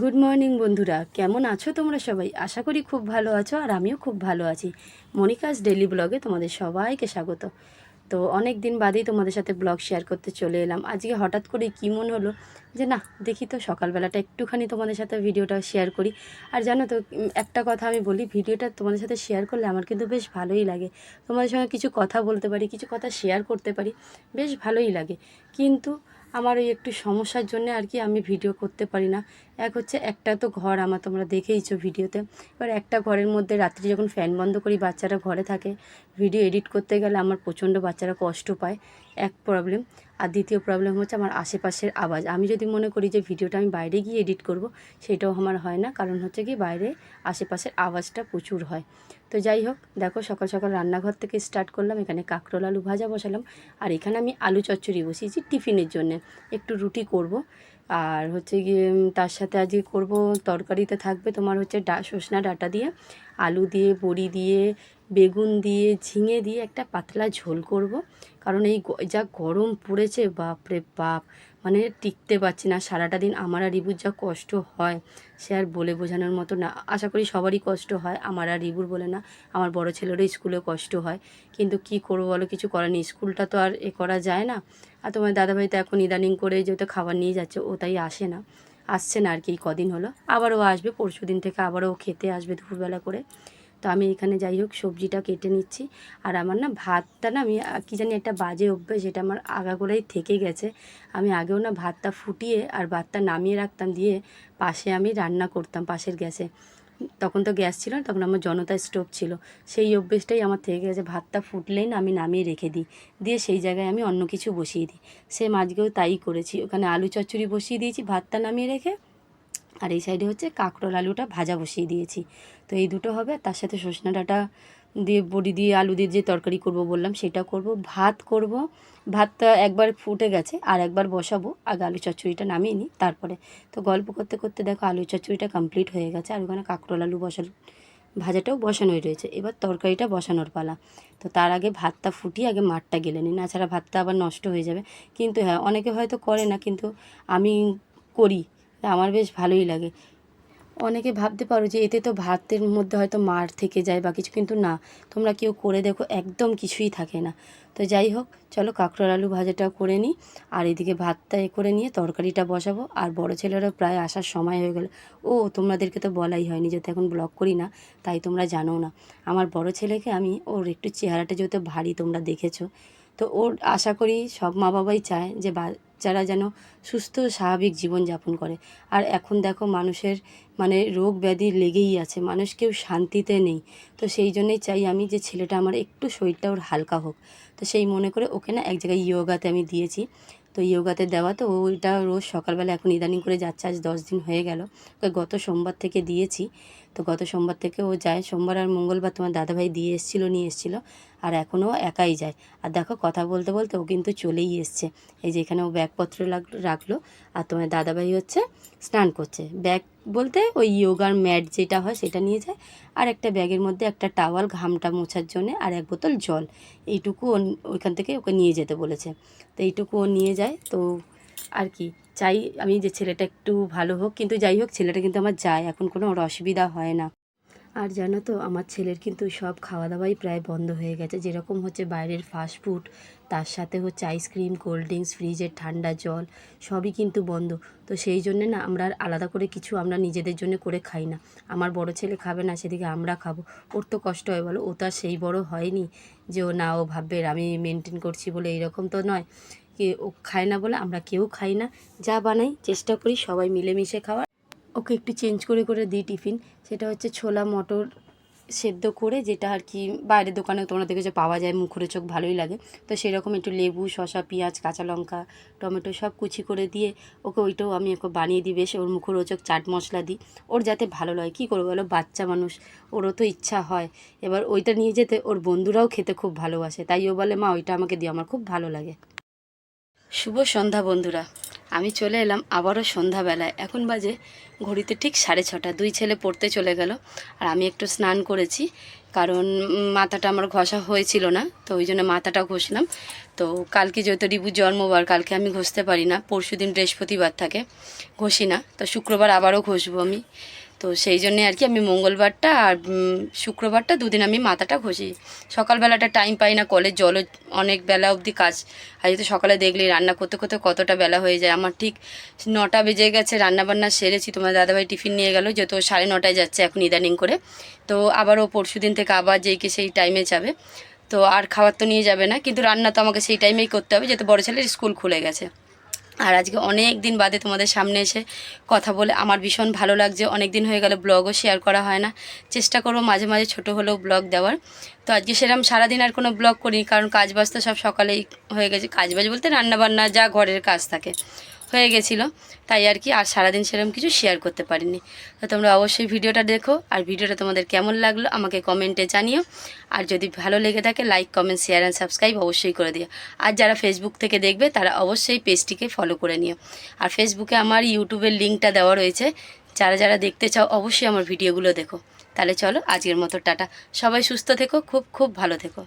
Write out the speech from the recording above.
Good morning বন্ধুরা। কেমন আছো তোমরা সবাই? আশা করি খুব ভালো আছো আর আমিও খুব ভালো আছি। মনিকাস ডেলি ব্লগে তোমাদের সবাইকে স্বাগত। তো অনেক দিন বাদেই তোমাদের সাথে ব্লগ শেয়ার করতে চলে এলাম। আজকে হঠাৎ করে কী মন হলো যে, না, দেখি তো সকালবেলাটা একটুখানি তোমাদের সাথে ভিডিওটা শেয়ার করি। আর জানো তো একটা কথা আমি বলি, ভিডিওটা তোমাদের সাথে শেয়ার করলে আমার কিন্তু বেশ ভালোই লাগে। তোমাদের সঙ্গে কিছু কথা বলতে পারি, কিছু কথা শেয়ার করতে পারি, বেশ ভালোই লাগে। কিন্তু আমার ওই একটু সমস্যার জন্য আর কি আমি ভিডিও করতে পারি না। এক হচ্ছে একটা তো ঘর আমার তোমরা দেখেইছো ভিডিওতে। এবার একটা ঘরের মধ্যে রাত্রি যখন ফ্যান বন্ধ করি, বাচ্চারা ঘরে থাকে, ভিডিও এডিট করতে গেলে আমার প্রচণ্ড বাচ্চারা কষ্ট পায়। এক প্রবলেম আর দ্বিতীয় প্রবলেম হচ্ছে আমার আশেপাশের আওয়াজ। আমি যদি মনে করি যে ভিডিওটা আমি বাইরে গিয়ে এডিট করব, সেটাও আমার হয় না। কারণ হচ্ছে কি, বাইরে আশেপাশের আওয়াজটা প্রচুর হয়। তো যাই হোক, দেখো সকাল সকাল রান্নাঘর থেকে স্টার্ট করলাম। এখানে কাঁকরোল, আলু ভাজা বসালাম। আর এখানে আমি আলু চচ্চড়ি বসিয়েছি টিফিনের জন্য। একটু রুটি করব। আর হচ্ছে গিয়ে তার সাথে আজকে করব, তরকারিতে থাকবে তোমার হচ্ছে ডা সজনা ডাঁটা দিয়ে। আলু দিয়ে, বড়ি দিয়ে বেগুন দিয়ে, ঝিঙে দিয়ে একটা পাতলা ঝোল করব। কারণ এই যা গরম পড়েছে, বাপরে বাপ! মানে টিকতে পারছি না। সারাটা দিন আমার আর রিবুর যা কষ্ট হয়, সে আর বলে বোঝানোর মতো না। আশা করি সবারই কষ্ট হয়, আমার আর রিবুর বলে না। আমার বড় ছেলেরও স্কুলে কষ্ট হয়। কিন্তু কি করব বলো, কিছু করার নেই। স্কুলটা তো আর এ করা যায় না। আর তোমার দাদাভাই তো এখন ইদানিং করে যেহেতু খাবার নিয়ে যাচ্ছে, ও তাই আসে না। আসছে না আর কি, কদিন হলো। আবারও আসবে পরশু দিন থেকে আবারও খেতে আসবে দুপুরবেলা করে। আমি এখানে যাই হোক, সবজিটা কেটে নিচ্ছি। আর আমার না ভাতটা না আমি কী জানি একটা বাজে অভ্যেস যেটা আমার আগাগোড়াই থেকে গেছে। আমি আগেও না ভাতটা ফুটিয়ে আর ভাতটা নামিয়ে রাখতাম দিয়ে পাশে আমি রান্না করতাম পাশের গ্যাসে। তখন তো গ্যাস ছিল না, তখন আমার জনতা স্টোভ ছিল। সেই অভ্যেসটাই আমার থেকে গেছে। ভাতটা ফুটলেই না আমি নামিয়ে রেখে দিই। দিয়ে সেই জায়গায় আমি অন্য কিছু বসিয়ে দিই। সে আজকেও তাই করেছি। ওখানে আলু চচ্চড়ি বসিয়ে দিয়েছি ভাতটা নামিয়ে রেখে। আর এই সাইডে হচ্ছে কাঁকরোল আলুটা ভাজা বসিয়ে দিয়েছি। তো এই দুটো হবে তার সাথে সজনা ডাঁটা দিয়ে, বড়ি দিয়ে আলু দিয়ে যে তরকারি করব বললাম, সেটা করব, ভাত করব। ভাতটা একবার ফুটে গেছে, আর একবার বসাবো। আগে আলু চচ্চড়িটা নামিয়ে নিই, তারপরে। তো গল্প করতে করতে দেখো আলু চচ্চড়িটা কমপ্লিট হয়ে গেছে, আর ওখানে কাঁকরোল আলু বসার ভাজাটাও বসানোই রয়েছে। এবার তরকারিটা বসানোর পালা। তো তার আগে ভাতটা ফুটিয়ে আগে মাঠটা গেলে নিই, না ছাড়া ভাতটা আবার নষ্ট হয়ে যাবে। কিন্তু হ্যাঁ অনেকে হয়তো করে না, কিন্তু আমি করি। আমার বেশ ভালোই লাগে। অনেকে ভাবতে পারো যে এতে তো ভাতের মধ্যে হয়তো মার থেকে যায় বা কিছু, কিন্তু না, তোমরা কেউ করে দেখো একদম কিছুই থাকে না। তো যাই হোক, চলো কাঁকড়ার আলু ভাজাটা করে নিই, আর এদিকে ভাতটা এ করে নিয়ে তরকারিটা বসাবো, আর বড় ছেলেরও প্রায় আসার সময় হয়ে গেল। ও, তোমাদেরকে তো বলাই হয়নি, যেহেতু এখন ব্লগ করি না, তাই তোমরা জানো না। আমার বড় ছেলেকে আমি, ওর একটু চেহারাটা যেহেতু ভারী, তোমরা দেখেছ। তো ওর আশা করি সব মা বাবাই চায় যে বাচ্চারা যেন সুস্থ স্বাভাবিক জীবন যাপন করে। আর এখন দেখো মানুষের মানে রোগ ব্যাধি লেগেই আছে, মানুষ কেউ শান্তিতে নেই। তো সেই জন্যই চাই আমি যে ছেলেটা আমার একটু শরীরটা ওর হালকা হোক। তো সেই মনে করে ওকে না এক জায়গায় ইয়োগাতে আমি দিয়েছি। তো ইয়োগাতে দেওয়া তো ওইটা রোজ সকালবেলা এখন ইদানিং করে যাচ্ছে, আজ দশ দিন হয়ে গেল। ওকে গত সোমবার থেকে দিয়েছি। তো গত সোমবার থেকে ও যায়, সোমবার আর মঙ্গলবার তোমার দাদাভাই দিয়ে এসেছিল, নিয়ে এসেছিল। আর এখনও একাই যায়। আর দেখো কথা বলতে বলতে ও কিন্তু চলেই এসছে। এই যে এখানে ও ব্যাগপত্র রাখল আর তোমার দাদাভাই হচ্ছে স্নান করছে। ব্যাগ বলতে ওই ইয়োগার ম্যাট যেটা হয় সেটা নিয়ে যায় আর একটা ব্যাগের মধ্যে একটা টাওয়াল, ঘামটা মোছার জন্য আর এক বোতল জল। এইটুকু ও ওইখান থেকে ওকে নিয়ে যেতে বলেছে। তো এইটুকু ও নিয়ে যায়। তো আর কি, চাই আমি যে ছেলেটা একটু ভালো হোক। কিন্তু যাই হোক, ছেলেটা কিন্তু আমার যায়। এখন কোনো ওর অসুবিধা হয় না। আর জানো তো, আমার ছেলের কিন্তু সব খাওয়া দাওয়াই প্রায় বন্ধ হয়ে গেছে। যেরকম হচ্ছে বাইরের ফাস্ট ফুড তার সাথে হচ্ছে আইসক্রিম কোল্ড ড্রিঙ্কস ফ্রিজের ঠান্ডা জল, সবই কিন্তু বন্ধ। তো সেই জন্যে না, আমরা আর আলাদা করে কিছু আমরা নিজেদের জন্য করে খাই না। আমার বড় ছেলে খাবে না, সেদিকে আমরা খাব। ওর তো কষ্ট হয়, বলো। ও তো আর সেই বড় হয়নি যে ও না, ও ভাববে আমি মেনটেন করছি বলে এইরকম তো নয়। কে, ও খায় না বলে আমরা কেউ খাই না। যা বানাই, চেষ্টা করি সবাই মিলেমিশে খাওয়ার। ওকে একটু চেঞ্জ করে করে দিই টিফিন। সেটা হচ্ছে ছোলা মটর সেদ্ধ করে যেটা আর কি বাইরের দোকানে তোমরা দেখেছ পাওয়া যায়, মুখরে চোখ ভালোই লাগে। তো সেরকম একটু লেবু, শসা, পেঁয়াজ, কাঁচা লঙ্কা, টমেটো সব কুচি করে দিয়ে ওকে ওইটাও আমি ওকে বানিয়ে দিই। বেশ ওর মুখরোচক চাট মশলা দিই। ওর যাতে ভালো লাগে, কী করব বলো? বাচ্চা মানুষ, ওরও তো ইচ্ছা হয়। এবার ওইটা নিয়ে যেতে ওর বন্ধুরাও খেতে খুব ভালোবাসে। তাই ও বলে, মা, ওইটা আমাকে দিও, আমার খুব ভালো লাগে। শুভ সন্ধ্যা বন্ধুরা। আমি চলে এলাম আবারও সন্ধ্যাবেলায়। এখন বাজে ঘড়িতে ঠিক সাড়ে ছটা। দুই ছেলে পড়তে চলে গেল আর আমি একটু স্নান করেছি কারণ মাথাটা আমার ঘষা হয়েছিল না, তো ওই জন্য মাথাটা ঘষলাম। তো কালকে যেহেতু রিবুর জন্মবার, কালকে আমি ঘষতে পারি না। পরশু দিন বৃহস্পতিবার থাকে, ঘষি না। তো শুক্রবার আবারও ঘষবো আমি। তো সেই জন্যে আর কি আমি মঙ্গলবারটা আর শুক্রবারটা দুদিন আমি মাথাটা ঘষি। সকালবেলাটা টাইম পাই না, কলের জলও অনেক বেলা অবধি কাজ। আর যেহেতু সকালে দেখলি রান্না করতে করতে কতটা বেলা হয়ে যায়। আমার ঠিক নটা বেজে গেছে রান্না বান্না সেরেছি। তোমার দাদাভাই টিফিন নিয়ে গেল, যেহেতু সাড়ে নটায় যাচ্ছে এখন ইদানিং করে। তো আবারও পরশু দিন থেকে আবার যেই কি সেই টাইমে যাবে। তো আর খাবার তো নিয়ে যাবে না, কিন্তু রান্না তো আমাকে সেই টাইমেই করতে হবে, যেহেতু বড় ছেলের স্কুল খুলে গেছে। আর আজকে অনেক দিন বাদে তোমাদের সামনে এসে কথা বলে আমার ভীষণ ভালো লাগছে। অনেক দিন হয়ে গেল ব্লগও শেয়ার করা হয় না। চেষ্টা করব মাঝে মাঝে ছোট হলেও ব্লগ দেওয়ার। তো আজকে সেরকম সারাদিন আর কোনো ব্লগ করিনি, কারণ কাজবাজ তো সব সকালেই হয়ে গেছে। কাজবাজ বলতে রান্নাবান্না, যা ঘরের কাজ থাকে। হয়ে গেছিল। তাই আর কি আর সারাদিন সেরকম কিছু শেয়ার করতে পারিনি। তো তোমরা অবশ্যই ভিডিওটা দেখো আর ভিডিওটা তোমাদের কেমন লাগল আমাকে কমেন্টে জানিও। আর যদি ভালো লেগে থাকে like comment share and subscribe অবশ্যই করে দিও। আর যারা ফেসবুক থেকে দেখবে, তারা অবশ্যই পেজটিকে ফলো করে নিও। আর ফেসবুকে আমার ইউটিউবের লিঙ্কটা দেওয়া রয়েছে। যারা যারা দেখতে চাও, অবশ্যই আমার ভিডিওগুলো দেখো। তাহলে চলো, আজকের মতো, টাটা। সবাই সুস্থ থেকো, খুব খুব ভালো থেকো।